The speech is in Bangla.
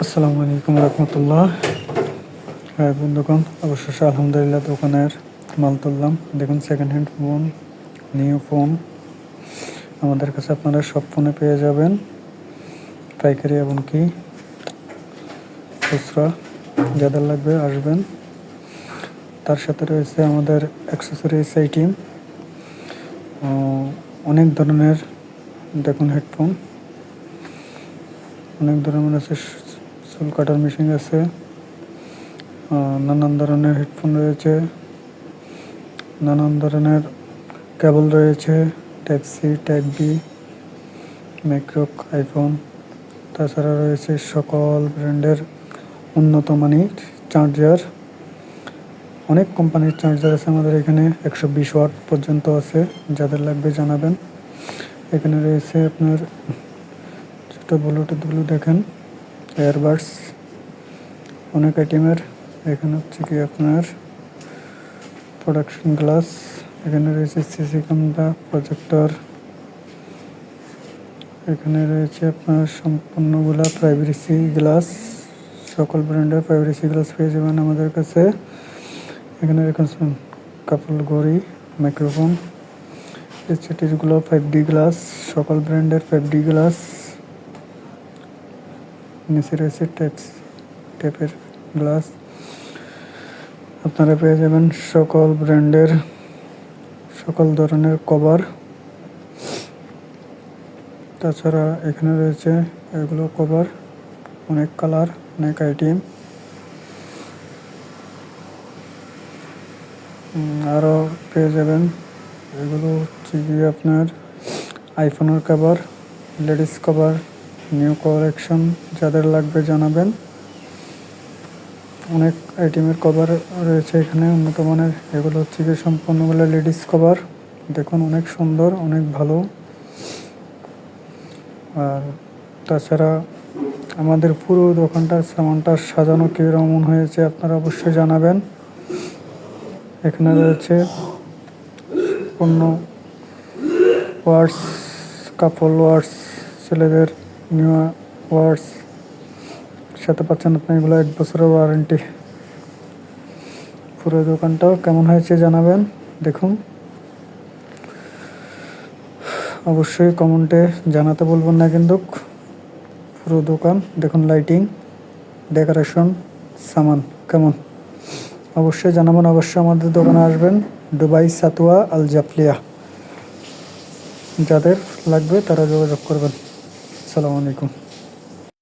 আসসালামু আলাইকুম রহমতুল্লাহ। হ্যাঁ বন্ধুগণ, অবশেষে আলহামদুলিল্লাহ দোকানের মাল তুললাম। দেখুন second hand phone new phone আমাদের কাছে আপনারা সব ফোনে পেয়ে যাবেন। পাইকারি এমনকি খুচরা, যাদের লাগবে আসবেন। তার সাথে রয়েছে আমাদের অ্যাক্সেসরিজ আইটেম অনেক ধরনের, দেখুন হেডফোন অনেক ধরনের আছে চুল কাটার মেশিন আছে। নানান ধরনের হেডফোন রয়েছে। নানান ধরনের কেবল রয়েছে টাইপ সি টাইপ বি ম্যাক্রোক আইফোন তাছাড়া রয়েছে সকল ব্র্যান্ডের উন্নত মানের চার্জার অনেক কোম্পানির চার্জার আছে আমাদের এখানে, একশো বিশ ওয়াট পর্যন্ত আছে, যাদের লাগবে জানাবেন। এখানে রয়েছে আপনার ছোট ব্লুটুথগুলো দেখেন। এয়ারবাডস অনেক আইটেমের এখানে হচ্ছে কি আপনার প্রোডাকশন গ্লাস এখানে রয়েছে সিসি ক্যামেরা প্রজেক্টর এখানে রয়েছে আপনার সম্পূর্ণগুলা প্রাইভেসি গ্লাস সকল ব্র্যান্ডের প্রাইভেসি গ্লাস পেয়ে যাবেন আমাদের কাছে। এখানে রেখেছেন কাপড়, ঘড়ি মাইক্রোফোন এসটিসগুলো ফাইভ ডি গ্লাস সকল ব্র্যান্ডের ফাইভ ডি গ্লাস নিচে রয়েছে টেপস টেপের গ্লাস আপনারা পেয়ে যাবেন সকল ব্র্যান্ডের, সকল ধরনের কভার। তাছাড়া এখানে রয়েছে এগুলো কভার, অনেক কালার, অনেক আইটেম। আরও পেয়ে যাবেন এগুলো হচ্ছে আপনার আইফোনের cover, ladies cover new collection যাদের লাগবে জানাবেন। অনেক আইটেমের কভার রয়েছে এখানে, উন্নত মানের। এগুলো হচ্ছে গিয়ে সম্পূর্ণগুলো লেডিস কভার দেখুন, অনেক সুন্দর, অনেক ভালো। আর তাছাড়া আমাদের পুরো দোকানটার সামানটা সাজানো কীরকম হয়েছে আপনারা অবশ্যই জানাবেন। এখানে রয়েছে পণ্য ওয়ার্ডস কাপড় ওয়ার্ডস ছেলেদের নিউ ওয়ার্ডস সাথে পাচ্ছেন আপনি এগুলো এক বছরের ওয়ারেন্টি। পুরো দোকানটাও কেমন হয়েছে জানাবেন, দেখুন। অবশ্যই কমেন্টে জানাতে বলবেন না কিন্তু। পুরো দোকান, দেখুন লাইটিং, ডেকোরেশন, সামান কেমন। অবশ্যই জানাবেন, অবশ্যই আমাদের দোকানে আসবেন, দুবাই সাতুয়া আল জাফলিয়া। যাদের লাগবে তারা যোগাযোগ করবেন। আসসালামু আলাইকুম।